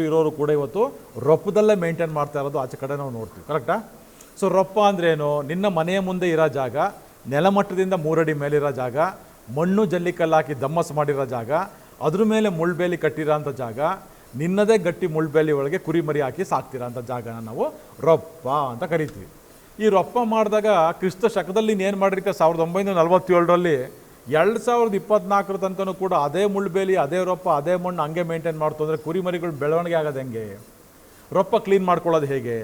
ಇರೋರು ಕೂಡ ಇವತ್ತು ರೊಪ್ಪದಲ್ಲೇ ಮೇಂಟೈನ್ ಮಾಡ್ತಾ ಇರೋದು ಆಚೆ ಕಡೆ ನಾವು ನೋಡ್ತೀವಿ ಕರೆಕ್ಟಾ ಸೊ ರೊಪ್ಪ ಅಂದ್ರೇನು ನಿನ್ನ ಮನೆಯ ಮುಂದೆ ಇರೋ ಜಾಗ, ನೆಲಮಟ್ಟದಿಂದ ಮೂರಡಿ ಮೇಲಿರೋ ಜಾಗ, ಮಣ್ಣು ಜಲ್ಲಿಕಲ್ಲು ಹಾಕಿ ದಮ್ಮಸ್ ಮಾಡಿರೋ ಜಾಗ, ಅದ್ರ ಮೇಲೆ ಮುಳ್ಬೇಲಿ ಕಟ್ಟಿರೋಂಥ ಜಾಗ, ನಿನ್ನದೇ ಗಟ್ಟಿ ಮುಳ್ಬೇಲಿ ಒಳಗೆ ಕುರಿಮರಿ ಹಾಕಿ ಸಾಕ್ತಿರೋಂಥ ಜಾಗನ ನಾವು ರೊಪ್ಪ ಅಂತ ಕರಿತೀವಿ. ಈ ರೊಪ್ಪ ಮಾಡಿದಾಗ ಕ್ರಿಸ್ತ ಶಕದಲ್ಲಿ ಇನ್ನೇನು ಮಾಡಿರ್ತಾರೆ ಸಾವಿರದ ಒಂಬೈನೂರ ನಲವತ್ತೇಳರಲ್ಲಿ ಎರಡು ಸಾವಿರದ ಇಪ್ಪತ್ನಾಲ್ಕರ ತನಕನೂ ಕೂಡ ಅದೇ ಮುಳ್ಬೇಲಿ ಅದೇ ರೊಪ್ಪ, ಅದೇ ಮಣ್ಣು ಹಂಗೆ ಮೇಂಟೈನ್ ಮಾಡ್ತು ಅಂದರೆ ಕುರಿಮರಿಗಳು ಬೆಳವಣಿಗೆ ಆಗೋದು ಹೆಂಗೆ? ರೊಪ್ಪ ಕ್ಲೀನ್ ಮಾಡ್ಕೊಳ್ಳೋದು ಹೇಗೆ?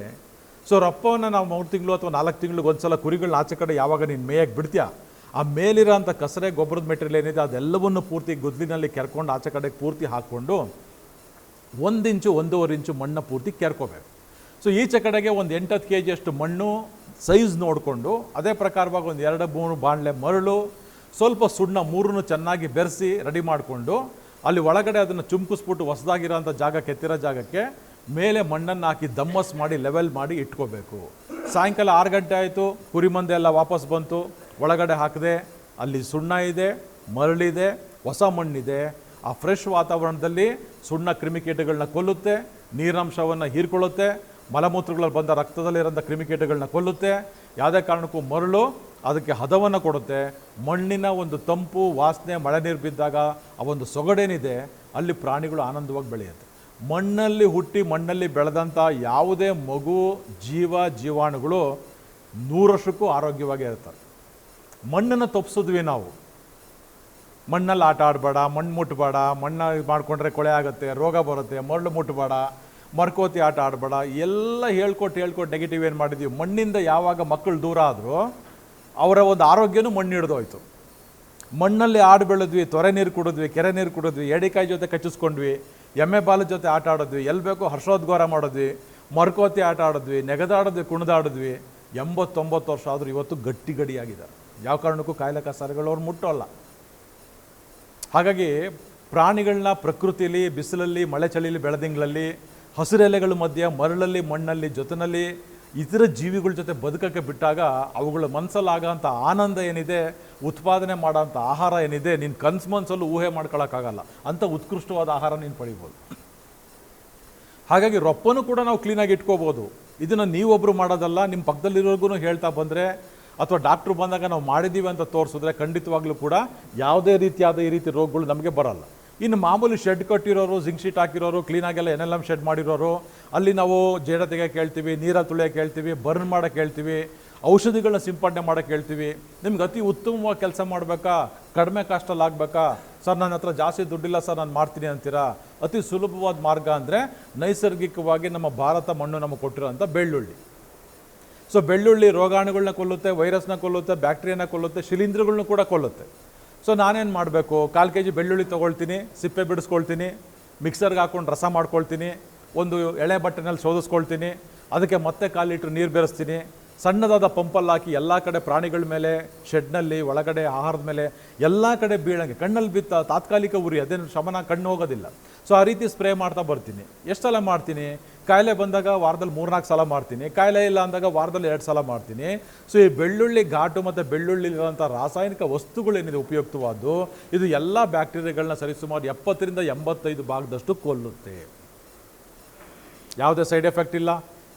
ಸೊ ರೊಪ್ಪವನ್ನು ನಾವು ಮೂರು ತಿಂಗಳು ಅಥವಾ ನಾಲ್ಕು ತಿಂಗಳಿಗೆ ಒಂದ್ಸಲ ಕುರಿಗಳನ್ನ ಆಚೆ ಕಡೆ ಯಾವಾಗ ನೀನು ಮೇಯಕ್ಕೆ ಬಿಡ್ತೀಯಾ? ಆ ಮೇಲಿರೋಂಥ ಕಸರೆ ಗೊಬ್ಬರದ ಮೆಟೀರಿಯಲ್ ಏನಿದೆ ಅದೆಲ್ಲವನ್ನು ಪೂರ್ತಿ ಗುದ್ಲಿನಲ್ಲಿ ಕೆರ್ಕೊಂಡು ಆಚೆ ಕಡೆಗೆ ಪೂರ್ತಿ ಹಾಕ್ಕೊಂಡು ಒಂದು ಇಂಚು, ಒಂದೂವರೆ ಇಂಚು ಮಣ್ಣು ಪೂರ್ತಿ ಕೆರ್ಕೋಬೇಕು. ಸೊ ಈಚೆ ಕಡೆಗೆ ಒಂದು ಎಂಟತ್ತು ಕೆ ಜಿಯಷ್ಟು ಮಣ್ಣು ಸೈಜ್ ನೋಡಿಕೊಂಡು, ಅದೇ ಪ್ರಕಾರವಾಗಿ ಒಂದು ಎರಡು, ಮೂರು ಬಾಣಲೆ ಮರಳು ಸ್ವಲ್ಪ ಸುಣ್ಣ ಮೂರನ್ನು ಚೆನ್ನಾಗಿ ಬೆರೆಸಿ ರೆಡಿ ಮಾಡಿಕೊಂಡು ಅಲ್ಲಿ ಒಳಗಡೆ ಅದನ್ನು ಚುಮ್ಕಿಸ್ಬಿಟ್ಟು ಹೊಸದಾಗಿರೋಂಥ ಜಾಗ ಕೆತ್ತಿರೋ ಜಾಗಕ್ಕೆ ಮೇಲೆ ಮಣ್ಣನ್ನು ಹಾಕಿ ದಮ್ಮಸ್ ಮಾಡಿ ಲೆವೆಲ್ ಮಾಡಿ ಇಟ್ಕೋಬೇಕು. ಸಾಯಂಕಾಲ ಆರು ಗಂಟೆ ಆಯಿತು, ಕುರಿ ಮಂದೆ ಎಲ್ಲ ವಾಪಸ್ ಬಂತು. ಒಳಗಡೆ ಹಾಕಿದೆ ಅಲ್ಲಿ ಸುಣ್ಣ ಇದೆ, ಮರಳಿದೆ, ಹೊಸ ಮಣ್ಣಿದೆ. ಆ ಫ್ರೆಶ್ ವಾತಾವರಣದಲ್ಲಿ ಸುಣ್ಣ ಕ್ರಿಮಿಕೀಟಗಳನ್ನ ಕೊಲ್ಲುತ್ತೆ, ನೀರಿನಂಶವನ್ನು ಹೀರ್ಕೊಳ್ಳುತ್ತೆ. ಮಲಮೂತ್ರಗಳಲ್ಲಿ ಬಂದ ರಕ್ತದಲ್ಲಿರೋಂಥ ಕ್ರಿಮಿಕೀಟಗಳನ್ನ ಕೊಲ್ಲುತ್ತೆ. ಯಾವುದೇ ಕಾರಣಕ್ಕೂ ಮರಳು ಅದಕ್ಕೆ ಹದವನ್ನು ಕೊಡುತ್ತೆ. ಮಣ್ಣಿನ ಒಂದು ತಂಪು, ವಾಸನೆ, ಮಳೆ ನೀರು ಬಿದ್ದಾಗ ಆ ಒಂದು ಸೊಗಡೇನಿದೆ, ಅಲ್ಲಿ ಪ್ರಾಣಿಗಳು ಆನಂದವಾಗಿ ಬೆಳೆಯುತ್ತೆ. ಮಣ್ಣಲ್ಲಿ ಹುಟ್ಟಿ ಮಣ್ಣಲ್ಲಿ ಬೆಳೆದಂಥ ಯಾವುದೇ ಮಗು, ಜೀವ, ಜೀವಾಣುಗಳು ನೂರಷ್ಟಕ್ಕೂ ಆರೋಗ್ಯವಾಗಿ ಇರ್ತಾರೆ. ಮಣ್ಣನ್ನು ತಪ್ಪಿಸಿದ್ವಿ ನಾವು. ಮಣ್ಣಲ್ಲಿ ಆಟ ಆಡಬೇಡ, ಮಣ್ಣು ಮುಟ್ಟಬೇಡ ಮಣ್ಣು ಮಾಡಿಕೊಂಡ್ರೆ ಕೊಳೆ ಆಗುತ್ತೆ, ರೋಗ ಬರುತ್ತೆ, ಮರಳು ಮುಟ್ಟಬೇಡ ಮರ್ಕೋತಿ ಆಟ ಆಡಬೇಡ, ಎಲ್ಲ ಹೇಳ್ಕೊಟ್ಟು ಹೇಳ್ಕೊಟ್ಟು ನೆಗೆಟಿವ್ ಏನು ಮಾಡಿದ್ವಿ. ಮಣ್ಣಿಂದ ಯಾವಾಗ ಮಕ್ಕಳು ದೂರ ಆದರೂ ಅವರ ಒಂದು ಆರೋಗ್ಯನೂ ಮಣ್ಣು ಹಿಡಿದೋಯ್ತು ಮಣ್ಣಲ್ಲಿ ಆಡು ಬೆಳೆದ್ವಿ, ತೊರೆ ನೀರು ಕುಡಿದ್ವಿ, ಕೆರೆ ನೀರು ಕುಡಿದ್ವಿ ಎಡೆಕಾಯಿ ಜೊತೆ ಕಚ್ಚಿಸ್ಕೊಂಡ್ವಿ, ಎಮ್ಮೆ ಬಾಲ ಜೊತೆ ಆಟ ಆಡಿದ್ವಿ ಎಲ್ಲಿ ಬೇಕೋ ಹರ್ಷೋದ್ಗಾರ ಮಾಡಿದ್ವಿ, ಮರ್ಕೋತಿ ಆಟ ಆಡಿದ್ವಿ, ನೆಗದಾಡಿದ್ವಿ, ಕುಣಿದಾಡಿದ್ವಿ. ಎಂಬತ್ತೊಂಬತ್ತು ವರ್ಷ ಆದರೂ ಇವತ್ತು ಗಟ್ಟಿ ಗಡಿಯಾಗಿದ್ದಾರೆ ಯಾವ ಕಾರಣಕ್ಕೂ ಕಾಯಿಲೆ ಕಸಾರಗಳು ಅವ್ರು ಮುಟ್ಟೋಲ್ಲ. ಹಾಗಾಗಿ ಪ್ರಾಣಿಗಳನ್ನ ಪ್ರಕೃತಿಯಲ್ಲಿ ಬಿಸಿಲಲ್ಲಿ, ಮಳೆ ಚಳಿಲಿ, ಬೆಳೆದಿಂಗಳಲ್ಲಿ, ಹಸಿರೆಲೆಗಳ ಮಧ್ಯೆ ಮರಳಲ್ಲಿ, ಮಣ್ಣಲ್ಲಿ, ಜೊತೆನಲ್ಲಿ ಇತರ ಜೀವಿಗಳ ಜೊತೆ ಬದುಕಕ್ಕೆ ಬಿಟ್ಟಾಗ ಅವುಗಳ ಮನಸ್ಸಲ್ಲಾಗೋಂಥ ಆನಂದ ಏನಿದೆ, ಉತ್ಪಾದನೆ ಮಾಡೋಂಥ ಆಹಾರ ಏನಿದೆ, ನಿನ್ನ ಕನ್ಸು ಮನಸ್ಸಲ್ಲೂ ಊಹೆ ಮಾಡ್ಕೊಳ್ಳೋಕ್ಕಾಗಲ್ಲ ಅಂಥ ಉತ್ಕೃಷ್ಟವಾದ ಆಹಾರ ನೀನು ಪಡಿಬೋದು. ಹಾಗಾಗಿ ರೊಪ್ಪನೂ ಕೂಡ ನಾವು ಕ್ಲೀನಾಗಿ ಇಟ್ಕೋಬೋದು. ಇದನ್ನು ನೀವೊಬ್ಬರು ಮಾಡೋದಲ್ಲ, ನಿಮ್ಮ ಪಕ್ಕದಲ್ಲಿರೋರ್ಗು ಹೇಳ್ತಾ ಬಂದರೆ, ಅಥವಾ ಡಾಕ್ಟ್ರು ಬಂದಾಗ ನಾವು ಮಾಡಿದ್ದೀವಿ ಅಂತ ತೋರಿಸಿದ್ರೆ ಖಂಡಿತವಾಗ್ಲೂ ಕೂಡ ಯಾವುದೇ ರೀತಿಯಾದ ಈ ರೀತಿ ರೋಗಗಳು ನಮಗೆ ಬರಲ್ಲ. ಇನ್ನು ಮಾಮೂಲಿ ಶೆಡ್ ಕಟ್ಟಿರೋರು ಜಿಂಕ್ ಶೀಟ್ ಹಾಕಿರೋರು ಕ್ಲೀನಾಗೆಲ್ಲ ಎನ್ ಎಲ್ ಎಂ ಶೆಡ್ ಮಾಡಿರೋರು, ಅಲ್ಲಿ ನಾವು ಜೇಡ ತೆಗೆಯೋಕೆ ಹೇಳ್ತೀವಿ ನೀರಲ್ಲಿ ತುಳಿಯೋಕೆ ಹೇಳ್ತೀವಿ ಬರ್ನ್ ಮಾಡೋಕೆ ಹೇಳ್ತೀವಿ ಔಷಧಿಗಳನ್ನ ಸಿಂಪಡಣೆ ಮಾಡೋಕೆ ಹೇಳ್ತೀವಿ ನಿಮ್ಗೆ ಅತಿ ಉತ್ತಮವಾಗಿ ಕೆಲಸ ಮಾಡಬೇಕಾ? ಕಡಿಮೆ ಕಾಸ್ಟಲ್ಲಿ ಆಗಬೇಕಾ? ಸರ್, ನನ್ನ ಹತ್ರ ಜಾಸ್ತಿ ದುಡ್ಡಿಲ್ಲ ಸರ್, ನಾನು ಮಾಡ್ತೀನಿ ಅಂತೀರಾ? ಅತಿ ಸುಲಭವಾದ ಮಾರ್ಗ ಅಂದರೆ ನೈಸರ್ಗಿಕವಾಗಿ ನಮ್ಮ ಭಾರತ ಮಣ್ಣು ನಮಗೆ ಕೊಟ್ಟಿರೋಂಥ ಬೆಳ್ಳುಳ್ಳಿ. ಸೊ ಬೆಳ್ಳುಳ್ಳಿ ರೋಗಾಣುಗಳನ್ನ ಕೊಲ್ಲುತ್ತೆ ವೈರಸ್ನ ಕೊಲ್ಲುತ್ತೆ ಬ್ಯಾಕ್ಟೀರಿಯಾನ ಕೊಲ್ಲುತ್ತೆ ಶಿಲೀಂಧ್ರಗಳನ್ನ ಕೂಡ ಕೊಲ್ಲುತ್ತೆ. ಸೊ ನಾನೇನು ಮಾಡಬೇಕು? ಕಾಲು ಕೆ ಜಿ ಬೆಳ್ಳುಳ್ಳಿ ತೊಗೊಳ್ತೀನಿ, ಸಿಪ್ಪೆ ಬಿಡಿಸ್ಕೊಳ್ತೀನಿ, ಮಿಕ್ಸರ್ಗೆ ಹಾಕ್ಕೊಂಡು ರಸ ಮಾಡ್ಕೊಳ್ತೀನಿ, ಒಂದು ಎಳೆ ಬಟ್ಟೆನಲ್ಲಿ ಶೋಧಿಸ್ಕೊಳ್ತೀನಿ ಅದಕ್ಕೆ ಮತ್ತೆ ಕಾಲು ಲೀಟ್ರ್ ನೀರು ಬೆರೆಸ್ತೀನಿ ಸಣ್ಣದಾದ ಪಂಪಲ್ಲಿ ಹಾಕಿ ಎಲ್ಲ ಕಡೆ ಪ್ರಾಣಿಗಳ ಮೇಲೆ ಶೆಡ್ನಲ್ಲಿ ಒಳಗಡೆ ಆಹಾರದ ಮೇಲೆ, ಎಲ್ಲ ಕಡೆ ಬೀಳಂಗೆ. ಕಣ್ಣಲ್ಲಿ ಬಿತ್ತ ತಾತ್ಕಾಲಿಕ ಉರಿ, ಅದೇನು ಶಮನ ಕಣ್ಣು ಹೋಗೋದಿಲ್ಲ. ಸೊ ಆ ರೀತಿ ಸ್ಪ್ರೇ ಮಾಡ್ತಾ ಬರ್ತೀನಿ. ಎಷ್ಟು ಸಲ ಮಾಡ್ತೀನಿ? ಕಾಯಿಲೆ ಬಂದಾಗ ವಾರದಲ್ಲಿ ಮೂರ್ನಾಲ್ಕು ಸಲ ಮಾಡ್ತೀನಿ. ಕಾಯಿಲೆ ಇಲ್ಲ ಅಂದಾಗ ವಾರದಲ್ಲಿ ಎರಡು ಸಲ ಮಾಡ್ತೀನಿ. ಸೊ ಈ ಬೆಳ್ಳುಳ್ಳಿ ಘಾಟು ಮತ್ತು ಬೆಳ್ಳುಳ್ಳಿ ಇರುವಂಥ ರಾಸಾಯನಿಕ ವಸ್ತುಗಳೇನಿದೆ ಉಪಯುಕ್ತವಾದ್ದು, ಇದು ಎಲ್ಲ ಬ್ಯಾಕ್ಟೀರಿಯಾಗಳನ್ನ ಸರಿಸುಮಾರು ಎಪ್ಪತ್ತರಿಂದ ಎಂಬತ್ತೈದು ಭಾಗದಷ್ಟು ಕೊಲ್ಲುತ್ತೆ. ಯಾವುದೇ ಸೈಡ್ ಎಫೆಕ್ಟ್ ಇಲ್ಲ,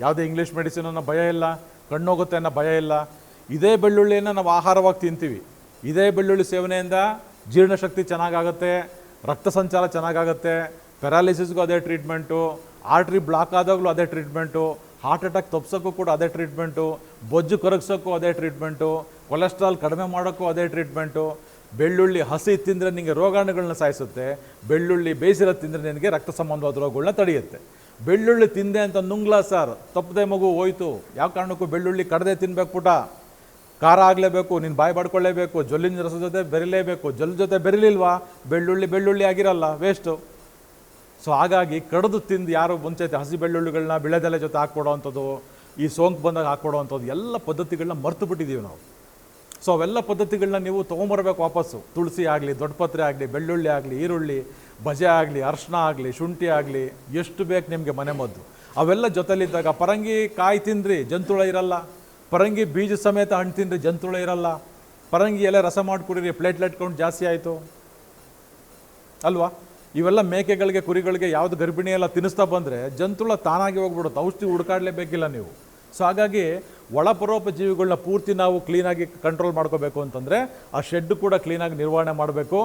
ಯಾವುದೇ ಇಂಗ್ಲೀಷ್ ಮೆಡಿಸಿನ್ ಅನ್ನೋ ಭಯ ಇಲ್ಲ ಕಣ್ಣೋಗುತ್ತೆ ಅನ್ನೋ ಭಯ ಇಲ್ಲ. ಇದೇ ಬೆಳ್ಳುಳ್ಳಿಯನ್ನು ನಾವು ಆಹಾರವಾಗಿ ತಿಂತೀವಿ. ಇದೇ ಬೆಳ್ಳುಳ್ಳಿ ಸೇವನೆಯಿಂದ ಜೀರ್ಣಶಕ್ತಿ ಚೆನ್ನಾಗಾಗುತ್ತೆ, ರಕ್ತ ಸಂಚಾರ ಚೆನ್ನಾಗಾಗುತ್ತೆ, ಪ್ಯಾರಾಲಿಸಿಸ್ಗೂ ಅದೇ ಟ್ರೀಟ್ಮೆಂಟು, ಆರ್ಟ್ರಿ ಬ್ಲಾಕ್ ಆದಾಗಲೂ ಅದೇ ಟ್ರೀಟ್ಮೆಂಟು, ಹಾರ್ಟ್ ಅಟ್ಯಾಕ್ ತಪ್ಸೋಕ್ಕೂ ಕೂಡ ಅದೇ ಟ್ರೀಟ್ಮೆಂಟು, ಬೊಜ್ಜು ಕರಗಿಸೋಕ್ಕೂ ಅದೇ ಟ್ರೀಟ್ಮೆಂಟು, ಕೊಲೆಸ್ಟ್ರಾಲ್ ಕಡಿಮೆ ಮಾಡೋಕ್ಕೂ ಅದೇ ಟ್ರೀಟ್ಮೆಂಟು ಬೆಳ್ಳುಳ್ಳಿ ಹಸಿ ತಿಂದರೆ ನಿಮಗೆ ರೋಗಾಣುಗಳನ್ನ ಸಾಯಿಸುತ್ತೆ, ಬೆಳ್ಳುಳ್ಳಿ ಬೇಯಿಸಿರೋ ತಿಂದರೆ ನಿನಗೆ ರಕ್ತ ಸಂಬಂಧವಾದ ರೋಗಗಳನ್ನ ತಡೆಯುತ್ತೆ. ಬೆಳ್ಳುಳ್ಳಿ ತಿಂದೆ ಅಂತ ನುಂಗ್ಲ ಸರ್, ತಪ್ಪದೆ ಮಗು ಹೋಯ್ತು, ಯಾವ ಕಾರಣಕ್ಕೂ ಬೆಳ್ಳುಳ್ಳಿ ಕಡದೆ ತಿನ್ಬೇಕು ಪುಟ. ಖಾರ ಆಗಲೇಬೇಕು, ನೀನು ಬಾಯಿ ಪಡ್ಕೊಳ್ಳೇಬೇಕು ಜೊಲ್ಲಿನ ರಸದ ಜೊತೆ ಬೆರಿಲೇಬೇಕು, ಜೊಲ್ ಜೊತೆ ಬೆರಿಲಿಲ್ವಾ? ಬೆಳ್ಳುಳ್ಳಿ ಬೆಳ್ಳುಳ್ಳಿ ಆಗಿರಲ್ಲ ವೇಸ್ಟು ಸೊ ಹಾಗಾಗಿ ಕಡಿದು ತಿಂದು ಯಾರು ಮುಂಚೆ ಹಸಿ ಬೆಳ್ಳುಳ್ಳಿಗಳನ್ನ ಬಿಳೆದೆಲೆ ಜೊತೆ ಹಾಕ್ಕೊಡೋವಂಥದ್ದು ಈ ಸೋಂಕು ಬಂದಾಗ ಹಾಕ್ಕೊಡೋವಂಥದ್ದು ಎಲ್ಲ ಪದ್ಧತಿಗಳನ್ನ ಮರ್ತು ಬಿಟ್ಟಿದ್ದೀವಿ ನಾವು. ಸೊ ಅವೆಲ್ಲ ಪದ್ಧತಿಗಳನ್ನ ನೀವು ತೊಗೊಂಬರ್ಬೇಕು ವಾಪಸ್ಸು. ತುಳಸಿ ಆಗಲಿ, ದೊಡ್ಡಪತ್ರೆ ಆಗಲಿ, ಬೆಳ್ಳುಳ್ಳಿ ಆಗಲಿ, ಈರುಳ್ಳಿ ಭಜೆ ಆಗಲಿ ಅರ್ಶಿನ ಆಗಲಿ, ಶುಂಠಿ ಆಗಲಿ, ಎಷ್ಟು ಬೇಕು ನಿಮಗೆ ಮನೆ ಮದ್ದು. ಅವೆಲ್ಲ ಜೊತೆಲಿದ್ದಾಗ ಪರಂಗಿ ಕಾಯಿ ತಿಂದ್ರಿ, ಜಂತುಳ ಇರಲ್ಲ. ಪರಂಗಿ ಬೀಜ ಸಮೇತ ಹಣ್ಣು ತಿಂದ್ರಿ, ಜಂತುಳ ಇರಲ್ಲ. ಪರಂಗಿ ಎಲೆ ರಸ ಮಾಡಿ ಪ್ಲೇಟ್ ಪ್ಲೇಟ್ಲೆಟ್ ಕೌಂಟ್ ಜಾಸ್ತಿ ಆಯಿತು. ಅಲ್ವಾ? ಇವೆಲ್ಲ ಮೇಕೆಗಳಿಗೆ, ಕುರಿಗಳಿಗೆ ಯಾವುದು ಗರ್ಭಿಣಿ ಎಲ್ಲ ತಿನ್ನಿಸ್ತಾ ಬಂದರೆ ಜಂತುಳ ತಾನಾಗಿ ಹೋಗ್ಬಿಡುತ್ತೆ. ಔಷಧಿ ಹುಡುಕಾಡಲೇಬೇಕಿಲ್ಲ ನೀವು. ಸೊ ಹಾಗಾಗಿ ಒಳಪರೋಪ ಜೀವಿಗಳನ್ನ ಪೂರ್ತಿ ನಾವು ಕ್ಲೀನಾಗಿ ಕಂಟ್ರೋಲ್ ಮಾಡ್ಕೋಬೇಕು ಅಂತಂದರೆ ಆ ಶೆಡ್ ಕೂಡ ಕ್ಲೀನಾಗಿ ನಿರ್ವಹಣೆ ಮಾಡಬೇಕು.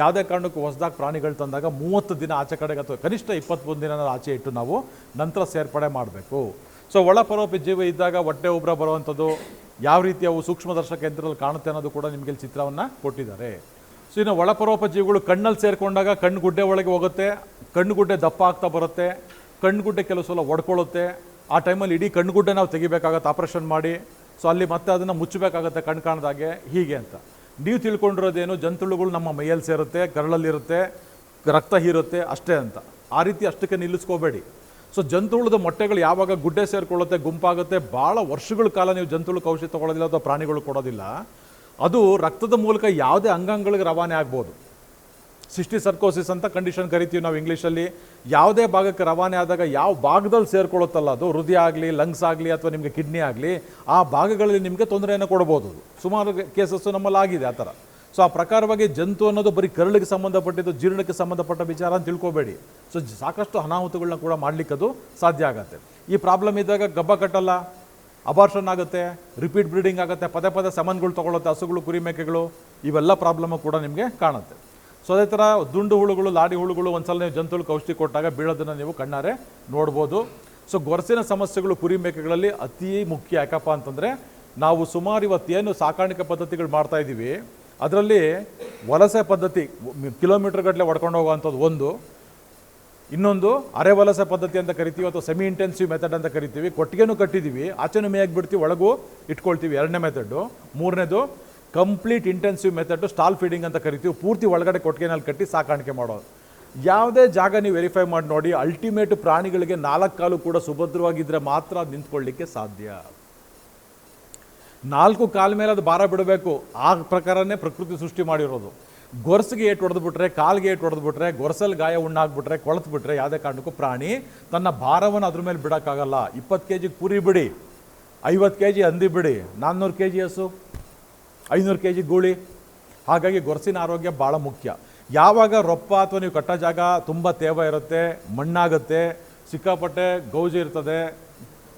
ಯಾವುದೇ ಕಾರಣಕ್ಕೂ ಹೊಸದಾಗಿ ಪ್ರಾಣಿಗಳು ತಂದಾಗ ಮೂವತ್ತು ದಿನ ಆಚೆ ಕಡೆಗೆ ಅಥವಾ ಕನಿಷ್ಠ ಇಪ್ಪತ್ತೊಂದು ದಿನ ಆಚೆ ಇಟ್ಟು ನಾವು ನಂತರ ಸೇರ್ಪಡೆ ಮಾಡಬೇಕು. ಸೊ ಒಳಪರೋಪಿ ಜೀವ ಇದ್ದಾಗ ಹೊಟ್ಟೆ ಉಬ್ರ ಬರುವಂಥದ್ದು, ಯಾವ ರೀತಿ ಅವು ಸೂಕ್ಷ್ಮದರ್ಶಕ ಯಂತ್ರದಲ್ಲಿ ಕಾಣುತ್ತೆ ಅನ್ನೋದು ಕೂಡ ನಿಮಗೆ ಚಿತ್ರವನ್ನು ಕೊಟ್ಟಿದ್ದಾರೆ. ಸೊ ಇನ್ನು ಒಳಪರೋಪ ಜೀವಿಗಳು ಕಣ್ಣಲ್ಲಿ ಸೇರಿಕೊಂಡಾಗ ಕಣ್ಣು ಗುಡ್ಡೆ ಒಳಗೆ ಹೋಗುತ್ತೆ ಕಣ್ಣು ಗುಡ್ಡೆ ದಪ್ಪ ಆಗ್ತಾ ಬರುತ್ತೆ ಕಣ್ಣು ಗುಡ್ಡೆ ಕೆಲವು ಸಲ ಒಡ್ಕೊಳ್ಳುತ್ತೆ ಆ ಟೈಮಲ್ಲಿ ಇಡೀ ಕಣ್ಣು ಗುಡ್ಡೆ ನಾವು ತೆಗಿಬೇಕಾಗತ್ತೆ ಆಪ್ರೇಷನ್ ಮಾಡಿ ಸೊ ಅಲ್ಲಿ ಮತ್ತೆ ಅದನ್ನು ಮುಚ್ಚಬೇಕಾಗತ್ತೆ ಕಣ್ ಕಾಣದಾಗೆ ಹೀಗೆ ಅಂತ. ನೀವು ತಿಳ್ಕೊಂಡಿರೋದೇನು ಜಂತುಳುಗಳು ನಮ್ಮ ಮೈಯಲ್ಲಿ ಸೇರುತ್ತೆ ಕರಳಲ್ಲಿರುತ್ತೆ ರಕ್ತ ಹೀರುತ್ತೆ, ಅಷ್ಟೇ ಅಂತ. ಆ ರೀತಿ ಅಷ್ಟಕ್ಕೆ ನಿಲ್ಲಿಸ್ಕೋಬೇಡಿ. ಸೊ ಜಂತುಳದ ಮೊಟ್ಟೆಗಳು ಯಾವಾಗ ಗುಡ್ಡೆ ಸೇರಿಕೊಳ್ಳುತ್ತೆ, ಗುಂಪಾಗುತ್ತೆ, ಭಾಳ ವರ್ಷಗಳ ಕಾಲ ನೀವು ಜಂತುಳು ಔಷಧಿ ತೊಗೊಳೋದಿಲ್ಲ ಅಥವಾ ಪ್ರಾಣಿಗಳು ಕೊಡೋದಿಲ್ಲ. ಅದು ರಕ್ತದ ಮೂಲಕ ಯಾವುದೇ ಅಂಗಾಂಗಗಳಿಗೆ ರವಾನೆ ಆಗ್ಬೋದು. ಸಿಸ್ಟಿ ಸರ್ಕೋಸಿಸ್ ಅಂತ ಕಂಡೀಷನ್ ಕರಿತೀವಿ ನಾವು ಇಂಗ್ಲೀಷಲ್ಲಿ. ಯಾವುದೇ ಭಾಗಕ್ಕೆ ರವಾನೆ ಆದಾಗ ಯಾವ ಭಾಗದಲ್ಲಿ ಸೇರ್ಕೊಳ್ಳುತ್ತಲ್ಲ ಅದು? ಹೃದಯ ಆಗಲಿ ಲಂಗ್ಸ್ ಆಗಲಿ ಅಥವಾ ನಿಮಗೆ ಕಿಡ್ನಿ ಆಗಲಿ, ಆ ಭಾಗಗಳಲ್ಲಿ ನಿಮಗೆ ತೊಂದರೆಯನ್ನು ಕೊಡ್ಬೋದು. ಸುಮಾರು ಕೇಸಸ್ಸು ನಮ್ಮಲ್ಲಿ ಆಗಿದೆ ಆ ಥರ. ಸೊ ಆ ಪ್ರಕಾರವಾಗಿ ಜಂತು ಅನ್ನೋದು ಬರೀ ಕರಳಿಗೆ ಸಂಬಂಧಪಟ್ಟಿದ್ದು, ಜೀರ್ಣಕ್ಕೆ ಸಂಬಂಧಪಟ್ಟ ವಿಚಾರ ಅಂತ ತಿಳ್ಕೊಬೇಡಿ. ಸೊ ಸಾಕಷ್ಟು ಅನಾಹುತಗಳನ್ನ ಕೂಡ ಮಾಡ್ಲಿಕ್ಕೆ ಅದು ಸಾಧ್ಯ ಆಗುತ್ತೆ. ಈ ಪ್ರಾಬ್ಲಮ್ ಇದ್ದಾಗ ಗಬ್ಬ ಕಟ್ಟಲ್ಲ ಅಬಾರ್ಷನ್ ಆಗುತ್ತೆ ರಿಪೀಟ್ ಬ್ರೀಡಿಂಗ್ ಆಗುತ್ತೆ, ಪದೇ ಪದೇ ಸಮನ್ಗಳು ತಗೊಳುತ್ತೆ ಹಸುಗಳು, ಕುರಿಮೇಕೆಗಳು, ಇವೆಲ್ಲ ಪ್ರಾಬ್ಲಮ್ಮು ಕೂಡ ನಿಮಗೆ ಕಾಣುತ್ತೆ. ಸೊ ಅದೇ ಥರ ದುಂಡು ಹುಳುಗಳು, ಲಾಡಿ ಹುಳುಗಳು ಒಂದ್ಸಲ ನೀವು ಜಂತುಗಳಿಗೆ ಔಷಧಿ ಕೊಟ್ಟಾಗ ಬೀಳೋದನ್ನು ನೀವು ಕಣ್ಣಾರೆ ನೋಡ್ಬೋದು. ಸೊ ಗೊರಸಿನ ಸಮಸ್ಯೆಗಳು ಕುರಿ ಮೇಕೆಗಳಲ್ಲಿ ಅತೀ ಮುಖ್ಯ. ಯಾಕಪ್ಪ ಅಂತಂದರೆ ನಾವು ಸುಮಾರು ಇವತ್ತೇನು ಸಾಕಾಣಿಕೆ ಪದ್ಧತಿಗಳು ಮಾಡ್ತಾ ಇದ್ದೀವಿ. ಅದರಲ್ಲಿ ವಲಸೆ ಪದ್ಧತಿ ಕಿಲೋಮೀಟರ್ ಗಟ್ಟಲೆ ಹೊಡ್ಕೊಂಡು ಹೋಗುವಂಥದ್ದು ಒಂದು. ಇನ್ನೊಂದು ಅರೆ ವಲಸೆ ಪದ್ಧತಿ ಅಂತ ಕರಿತೀವಿ ಅಥವಾ ಸೆಮಿ ಇಂಟೆನ್ಸಿವ್ ಮೆಥಡ್ ಅಂತ ಕರಿತೀವಿ. ಕೊಟ್ಟಿಗೆನೂ ಕಟ್ಟಿದ್ದೀವಿ. ಆಚೆನೂ ಮೇಯಾಗಿ ಬಿಡ್ತೀವಿ, ಒಳಗೂ ಇಟ್ಕೊಳ್ತೀವಿ ಎರಡನೇ ಮೆಥಡ್ಡು ಮೂರನೇದು complete intensive method stall feeding ಅಂತ ಕರಿತೀವಿ. ಪೂರ್ತಿ ಒಳಗಡೆ ಕೊಟ್ಟಿಗೆನಲ್ಲಿ ಕಟ್ಟಿ ಸಾಕಾಣಿಕೆ ಮಾಡೋದು. ಯಾವುದೇ ಜಾಗ ನೀವು ವೆರಿಫೈ ಮಾಡಿ ನೋಡಿ ಅಲ್ಟಿಮೇಟ್ ಪ್ರಾಣಿಗಳಿಗೆ ನಾಲ್ಕು ಕಾಲು ಕೂಡ ಸುಭದ್ರವಾಗಿದ್ದರೆ ಮಾತ್ರ ಅದು ನಿಂತ್ಕೊಳ್ಳಿಕ್ಕೆ ಸಾಧ್ಯ. ನಾಲ್ಕು ಕಾಲ ಮೇಲೆ ಅದು ಭಾರ ಬಿಡಬೇಕು. ಆ ಪ್ರಕಾರನೇ ಪ್ರಕೃತಿ ಸೃಷ್ಟಿ ಮಾಡಿರೋದು. ಗೊರಸಿಗೆ ಏಟು ಹೊಡೆದ್ಬಿಟ್ರೆ, ಕಾಲ್ಗೆ ಏಟು ಹೊಡೆದ್ಬಿಟ್ರೆ ಗೊರಸಲ್ಲಿ ಗಾಯ ಉಣ್ಣಾಗ್ಬಿಟ್ರೆ ಕೊಳತ್ಬಿಟ್ರೆ, ಯಾವುದೇ ಕಾರಣಕ್ಕೂ ಪ್ರಾಣಿ ತನ್ನ ಭಾರವನ್ನು ಅದ್ರ ಮೇಲೆ ಬಿಡೋಕ್ಕಾಗಲ್ಲ. ಇಪ್ಪತ್ತು ಕೆ ಜಿಗೆ ಪುರಿ ಬಿಡಿ. ಐವತ್ತು ಕೆ ಜಿ ಹಂದಿ ಬಿಡಿ. ನಾನ್ನೂರು ಕೆ ಜಿ ಹಸು. ಐನೂರು ಕೆ ಜಿ ಗೂಳಿ. ಹಾಗಾಗಿ ಗೊರಸಿನ ಆರೋಗ್ಯ ಭಾಳ ಮುಖ್ಯ. ಯಾವಾಗ ರೊಪ್ಪ ಅಥವಾ ನೀವು ಕಟ್ಟೋ ಜಾಗ ತುಂಬ ತೇವ ಇರುತ್ತೆ, ಮಣ್ಣಾಗುತ್ತೆ, ಸಿಕ್ಕಾಪಟ್ಟೆ ಗೌಜು ಇರ್ತದೆ,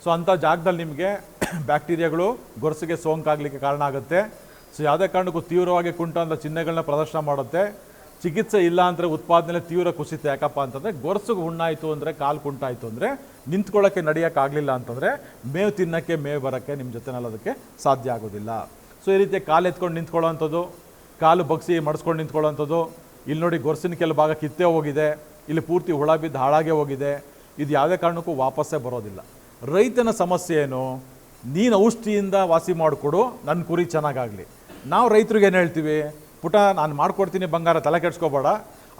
ಸೊ ಅಂಥ ಜಾಗದಲ್ಲಿ ನಿಮಗೆ ಬ್ಯಾಕ್ಟೀರಿಯಾಗಳು ಗೊರಸಿಗೆ ಸೋಂಕಾಗಲಿಕ್ಕೆ ಕಾರಣ ಆಗುತ್ತೆ. ಸೊ ಯಾವುದೇ ಕಾರಣಕ್ಕೂ ತೀವ್ರವಾಗಿ ಕುಂಟ ಅಂತ ಚಿಹ್ನೆಗಳನ್ನ ಪ್ರದರ್ಶನ ಮಾಡುತ್ತೆ. ಚಿಕಿತ್ಸೆ ಇಲ್ಲ ಅಂದರೆ ಉತ್ಪಾದನೆ ತೀವ್ರ ಕುಸಿತ. ಯಾಕಪ್ಪ ಅಂತಂದರೆ ಗೊರಸಿಗೆ ಹುಣ್ಣಾಯಿತು ಅಂದರೆ ಕಾಲು ಕುಂಟಾಯಿತು ಅಂದರೆ ನಿಂತ್ಕೊಳ್ಳೋಕ್ಕೆ ನಡೆಯೋಕ್ಕಾಗಲಿಲ್ಲ ಅಂತಂದರೆ ಮೇವು ತಿನ್ನೋಕ್ಕೆ, ಮೇವು ಬರೋಕ್ಕೆ ನಿಮ್ಮ ಜೊತೆನಲ್ಲಿ ಅದಕ್ಕೆ ಸಾಧ್ಯ ಆಗೋದಿಲ್ಲ. ಸೊ ಈ ರೀತಿ ಕಾಲು ಎತ್ಕೊಂಡು ನಿಂತ್ಕೊಳ್ಳೋವಂಥದ್ದು, ಕಾಲು ಬಗ್ಸಿ ಮಡಿಸ್ಕೊಂಡು ನಿಂತ್ಕೊಳ್ಳೋವಂಥದ್ದು. ಇಲ್ಲಿ ನೋಡಿ ಗೊರ್ಸಿನ ಕೆಲ ಭಾಗ ಕಿತ್ತೇ ಹೋಗಿದೆ, ಇಲ್ಲಿ ಪೂರ್ತಿ ಹುಳ ಬಿದ್ದು ಹಾಳಾಗೇ ಹೋಗಿದೆ. ಇದು ಯಾವುದೇ ಕಾರಣಕ್ಕೂ ವಾಪಸ್ಸೇ ಬರೋದಿಲ್ಲ. ರೈತನ ಸಮಸ್ಯೆ ಏನು? ನೀನು ಔಷಧಿಯಿಂದ ವಾಸಿ ಮಾಡಿಕೊಡು ನನ್ನ ಕುರಿ ಚೆನ್ನಾಗಾಗಲಿ. ನಾವು ರೈತರಿಗೆ ಏನು ಹೇಳ್ತೀವಿ? ಪುಟ, ನಾನು ಮಾಡ್ಕೊಡ್ತೀನಿ ಬಂಗಾರ, ತಲೆ ಕೆಡ್ಸ್ಕೊಬೇಡ.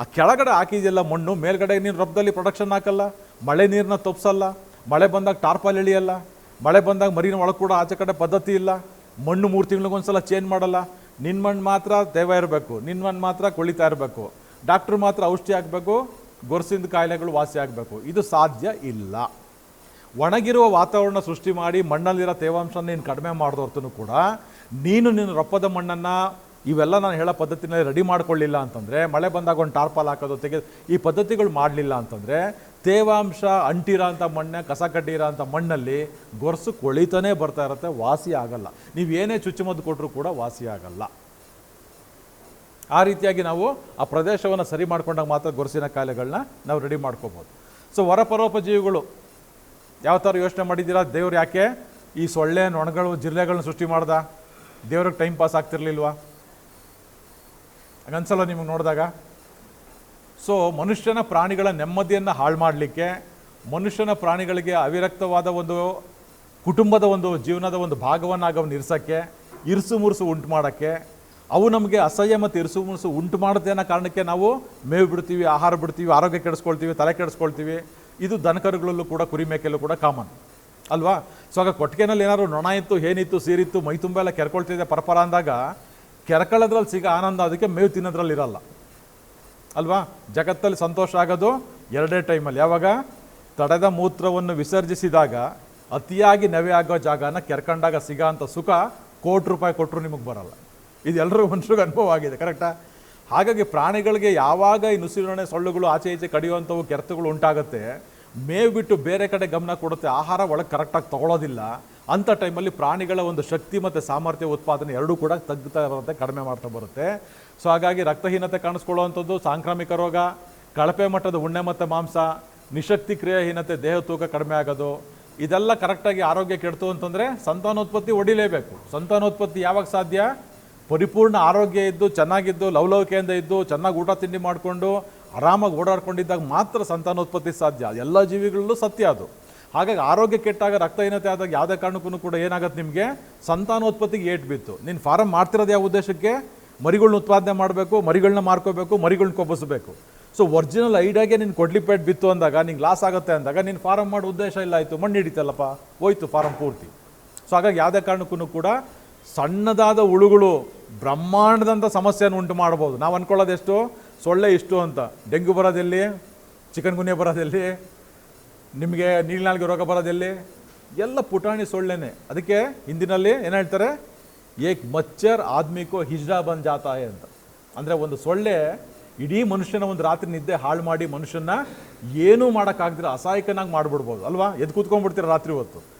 ಆ ಕೆಳಗಡೆ ಹಾಕಿದೆಯಲ್ಲ ಮಣ್ಣು, ಮೇಲ್ಗಡೆ ನೀನು ರಬ್ಬದಲ್ಲಿ ಪ್ರೊಡಕ್ಷನ್ ಹಾಕಲ್ಲ, ಮಳೆ ನೀರನ್ನ ತಪ್ಸಲ್ಲ, ಮಳೆ ಬಂದಾಗ ಟಾರ್ಪಾಲ್ ಇಳಿಯಲ್ಲ ಮಳೆ ಬಂದಾಗ ಮರಿನ ಒಳಗೆ ಕೂಡ ಆಚೆ ಕಡೆ ಪದ್ಧತಿ ಇಲ್ಲ. ಮಣ್ಣು ಮೂರು ತಿಂಗಳಿಗೊಂದ್ಸಲ ಚೇಂಜ್ ಮಾಡಲ್ಲ. ನಿನ್ನ ಮಣ್ಣು ಮಾತ್ರ ದೇವ ಇರಬೇಕು ನಿನ್ನ ಮಣ್ಣು ಮಾತ್ರ ಕೊಳಿತಾ ಇರಬೇಕು. ಡಾಕ್ಟ್ರ್ ಮಾತ್ರ ಔಷಧಿ ಆಗಬೇಕು ಗೊರಸಿಂದ ಕಾಯಿಲೆಗಳು ವಾಸಿ ಆಗಬೇಕು. ಇದು ಸಾಧ್ಯ ಇಲ್ಲ. ಒಣಗಿರುವ ವಾತಾವರಣ ಸೃಷ್ಟಿ ಮಾಡಿ ಮಣ್ಣಲ್ಲಿರೋ ತೇವಾಂಶ ನೀನು ಕಡಿಮೆ ಮಾಡಿದವ್ರತೂ ಕೂಡ ನೀನು ನಿನ್ನ ರೊಪ್ಪದ ಮಣ್ಣನ್ನು ಇವೆಲ್ಲ ನಾನು ಹೇಳೋ ಪದ್ಧತಿನಲ್ಲಿ ರೆಡಿ ಮಾಡ್ಕೊಳ್ಳಿಲ್ಲ ಅಂತಂದರೆ, ಮಳೆ ಬಂದಾಗ ಒಂದು ಟಾರ್ಪಾಲ್ ಹಾಕೋದು ತೆಗೆ ಈ ಪದ್ಧತಿಗಳು ಮಾಡಲಿಲ್ಲ ಅಂತಂದರೆ ತೇವಾಂಶ ಅಂಟಿರೋ ಅಂಥ ಮಣ್ಣೆ, ಕಸ ಕಟ್ಟಿರೋ ಅಂಥ ಮಣ್ಣಲ್ಲಿ ಗೊರಸು ಕೊಳಿತಾನೇ ಬರ್ತಾ ಇರುತ್ತೆ, ವಾಸಿ ಆಗಲ್ಲ. ನೀವು ಏನೇ ಚುಚ್ಚುಮದ್ದು ಕೊಟ್ಟರು ಕೂಡ ವಾಸಿ ಆಗಲ್ಲ. ಆ ರೀತಿಯಾಗಿ ನಾವು ಆ ಪ್ರದೇಶವನ್ನು ಸರಿ ಮಾಡ್ಕೊಂಡಾಗ ಮಾತ್ರ ಗೊರಸಿನ ಕಾಯಿಲೆಗಳನ್ನ ನಾವು ರೆಡಿ ಮಾಡ್ಕೋಬೋದು. ಸೊ ಹೊರಪರೋಪಜೀವಿಗಳು ಯಾವ ಥರ ಯೋಚನೆ ಮಾಡಿದ್ದೀರಾ? ದೇವ್ರು ಯಾಕೆ ಈ ಸೊಳ್ಳೆ, ನೊಣಗಳು ಜಿರಳೆಗಳನ್ನ ಸೃಷ್ಟಿ ಮಾಡ್ದ? ದೇವ್ರಿಗೆ ಟೈಮ್ ಪಾಸ್ ಆಗ್ತಿರ್ಲಿಲ್ವಾ? ಹಂಗನ್ಸಲ್ಲ ನಿಮಗೆ ನೋಡಿದಾಗ? ಸೊ ಮನುಷ್ಯನ ಪ್ರಾಣಿಗಳ ನೆಮ್ಮದಿಯನ್ನು ಹಾಳು ಮಾಡಲಿಕ್ಕೆ, ಮನುಷ್ಯನ ಪ್ರಾಣಿಗಳಿಗೆ ಅವಿರಕ್ತವಾದ ಒಂದು ಕುಟುಂಬದ ಒಂದು ಜೀವನದ ಒಂದು ಭಾಗವನ್ನಾಗಿ ಅವನು ಇರಿಸೋಕ್ಕೆ, ಇರಿಸು ಮುರುಸು ಉಂಟು ಮಾಡೋಕ್ಕೆ, ಅವು ನಮಗೆ ಅಸಹ್ಯ ಮತ್ತು ಇರಿಸು ಮುರುಸು ಉಂಟು ಮಾಡುತ್ತೆ ಅನ್ನೋ ಕಾರಣಕ್ಕೆ ನಾವು ಮೇವು ಬಿಡ್ತೀವಿ, ಆಹಾರ ಬಿಡ್ತೀವಿ, ಆರೋಗ್ಯ ಕೆಡಿಸ್ಕೊಳ್ತೀವಿ, ತಲೆ ಕೆಡಿಸ್ಕೊಳ್ತೀವಿ. ಇದು ದನಕರುಗಳಲ್ಲೂ ಕೂಡ, ಕುರಿ ಮೇಕೆಲ್ಲೂ ಕೂಡ ಕಾಮನ್ ಅಲ್ವಾ? ಸೊ ಆಗ ಕೊಟ್ಟಿಗೆನಲ್ಲಿ ಏನಾದ್ರು ನೊಣ ಇತ್ತು, ಏನಿತ್ತು, ಸೀರಿತ್ತು, ಮೈ ತುಂಬ ಎಲ್ಲ ಕೆರ್ಕೊಳ್ತಿದೆ ಪರಪರ ಅಂದಾಗ, ಕೆರಕಳದ್ರಲ್ಲಿ ಸಿಗೋ ಆನಂದ ಅದಕ್ಕೆ ಮೇವು ತಿನ್ನೋದ್ರಲ್ಲಿ ಇರಲ್ಲ. ಅಲ್ವಾ? ಜಗತ್ತಲ್ಲಿ ಸಂತೋಷ ಆಗೋದು ಎರಡೇ ಟೈಮಲ್ಲಿ. ಯಾವಾಗ? ತಡೆದ ಮೂತ್ರವನ್ನು ವಿಸರ್ಜಿಸಿದಾಗ ಅತಿಯಾಗಿ ನವೆ ಆಗೋ ಜಾಗನ ಕೆರ್ಕೊಂಡಾಗ ಸಿಗೋ ಅಂಥ ಸುಖ ಕೋಟಿ ರೂಪಾಯಿ ಕೊಟ್ಟರು ನಿಮಗೆ ಬರಲ್ಲ. ಇದು ಎಲ್ಲರಿಗೂ ಮನುಷ್ಯರಿಗೆ ಅನುಭವ ಆಗಿದೆ ಕರೆಕ್ಟಾ ಹಾಗಾಗಿ ಪ್ರಾಣಿಗಳಿಗೆ ಯಾವಾಗ ಈ ನುಸಿರೊಣೆ ಸೊಳ್ಳುಗಳು ಆಚೆ ಈಚೆ ಕಡಿಯುವಂಥವು ಕೆರೆತಗಳು ಉಂಟಾಗುತ್ತೆ, ಮೇವು ಬಿಟ್ಟು ಬೇರೆ ಕಡೆ ಗಮನ ಕೊಡುತ್ತೆ, ಆಹಾರ ಒಳಗೆ ಕರೆಕ್ಟಾಗಿ ತಗೊಳ್ಳೋದಿಲ್ಲ ಅಂಥ ಟೈಮಲ್ಲಿ ಪ್ರಾಣಿಗಳ ಒಂದು ಶಕ್ತಿ ಮತ್ತು ಸಾಮರ್ಥ್ಯ ಉತ್ಪಾದನೆ ಎರಡೂ ಕೂಡ ತಗ್ಗುತ್ತಾ ಬರುತ್ತೆ ಕಡಿಮೆ ಮಾಡ್ತಾ ಬರುತ್ತೆ. ಸೊ ಹಾಗಾಗಿ ರಕ್ತಹೀನತೆ ಕಾಣಿಸ್ಕೊಳ್ಳುವಂಥದ್ದು, ಸಾಂಕ್ರಾಮಿಕ ರೋಗ, ಕಳಪೆ ಮಟ್ಟದ ಉಣ್ಣೆ ಮತ್ತು ಮಾಂಸ, ನಿಶಕ್ತಿ ಕ್ರಿಯಾಹೀನತೆ, ದೇಹ ತೂಕ ಕಡಿಮೆ ಆಗೋದು, ಇದೆಲ್ಲ ಕರೆಕ್ಟಾಗಿ ಆರೋಗ್ಯ ಕೆಡ್ತು ಅಂತಂದರೆ ಸಂತಾನೋತ್ಪತ್ತಿ ಒಡಿಲೇಬೇಕು. ಸಂತಾನೋತ್ಪತ್ತಿ ಯಾವಾಗ ಸಾಧ್ಯ? ಪರಿಪೂರ್ಣ ಆರೋಗ್ಯ ಇದ್ದು, ಚೆನ್ನಾಗಿದ್ದು, ಲವಲವಿಕೆಯಿಂದ ಇದ್ದು, ಚೆನ್ನಾಗಿ ಊಟ ತಿಂಡಿ ಮಾಡಿಕೊಂಡು, ಆರಾಮಾಗಿ ಓಡಾಡ್ಕೊಂಡಿದ್ದಾಗ ಮಾತ್ರ ಸಂತಾನೋತ್ಪತ್ತಿ ಸಾಧ್ಯ. ಎಲ್ಲ ಜೀವಿಗಳಲ್ಲೂ ಸತ್ಯ ಅದು. ಹಾಗಾಗಿ ಆರೋಗ್ಯ ಕೆಟ್ಟಾಗ ರಕ್ತಹೀನತೆ ಆದಾಗ ಯಾವುದೇ ಕಾರಣಕ್ಕೂ ಕೂಡ ಏನಾಗುತ್ತೆ ನಿಮಗೆ? ಸಂತಾನೋತ್ಪತ್ತಿಗೆ ಏಟ್ ಬಿತ್ತು. ನೀನು ಫಾರಮ್ ಮಾಡ್ತಿರೋದು ಯಾವ ಉದ್ದೇಶಕ್ಕೆ? ಮರಿಗಳನ್ನ ಉತ್ಪಾದನೆ ಮಾಡಬೇಕು ಮರಿಗಳನ್ನ ಮಾರ್ಕೋಬೇಕು ಮರಿಗಳನ್ನ ಕೊಬ್ಬಿಸಬೇಕು. ಸೊ ಒರಿಜಿನಲ್ ಐಡಿಯಾಗೆ ನೀನು ಕೊಡ್ಲಿಪೇಟ್ ಬಿತ್ತು ಅಂದಾಗ, ನಿಂಗೆ ಲಾಸ್ ಆಗುತ್ತೆ ಅಂದಾಗ ನೀನು ಫಾರಮ್ ಮಾಡೋ ಉದ್ದೇಶ ಇಲ್ಲ, ಆಯಿತು, ಮಣ್ಣು ಹಿಡಿತಲ್ಲಪ್ಪ, ಹೋಯ್ತು ಫಾರಮ್ ಪೂರ್ತಿ. ಸೊ ಹಾಗಾಗಿ ಯಾವುದೇ ಕಾರಣಕ್ಕೂ ಕೂಡ ಸಣ್ಣದಾದ ಹುಳುಗಳು ಬ್ರಹ್ಮಾಂಡದಂಥ ಸಮಸ್ಯೆಯನ್ನು ಉಂಟು ಮಾಡ್ಬೋದು. ನಾವು ಅಂದ್ಕೊಳ್ಳೋದೆಷ್ಟು ಸೊಳ್ಳೆ ಇಷ್ಟು ಅಂತ. ಡೆಂಗ್ಯೂ ಬರೋದೆಲ್ಲಿ? ಚಿಕನ್ ಗುನ್ಯ ಬರೋದೆಲ್ಲಿ? ನಿಮಗೆ ನೀಲ್ನಾಲ್ಗೆ ರೋಗ ಬರೋದೆಲ್ಲಿ ಎಲ್ಲ? ಪುಟಾಣಿ ಸೊಳ್ಳೆನೆ. ಅದಕ್ಕೆ ಹಿಂದಿನಲ್ಲಿ ಏನು ಹೇಳ್ತಾರೆ? ಏಕ್ ಮಚ್ಚರ್ ಆದ್ಮಿಕೋ ಹಿಜ್ರಾ ಬಂದ್ ಜಾತಾಯ ಅಂತ. ಅಂದರೆ ಒಂದು ಸೊಳ್ಳೆ ಇಡೀ ಮನುಷ್ಯನ ಒಂದು ರಾತ್ರಿ ನಿದ್ದೆ ಹಾಳು ಮಾಡಿ ಮನುಷ್ಯನ ಏನೂ ಮಾಡೋಕ್ಕಾಗ್ದಿರ ಅಸಹಾಯಕನಾಗಿ ಮಾಡಿಬಿಡ್ಬೋದು. ಅಲ್ವಾ? ಎದ್ದು ಕೂತ್ಕೊಂಡ್ಬಿಡ್ತೀರ ರಾತ್ರಿ ಹೊತ್ತು.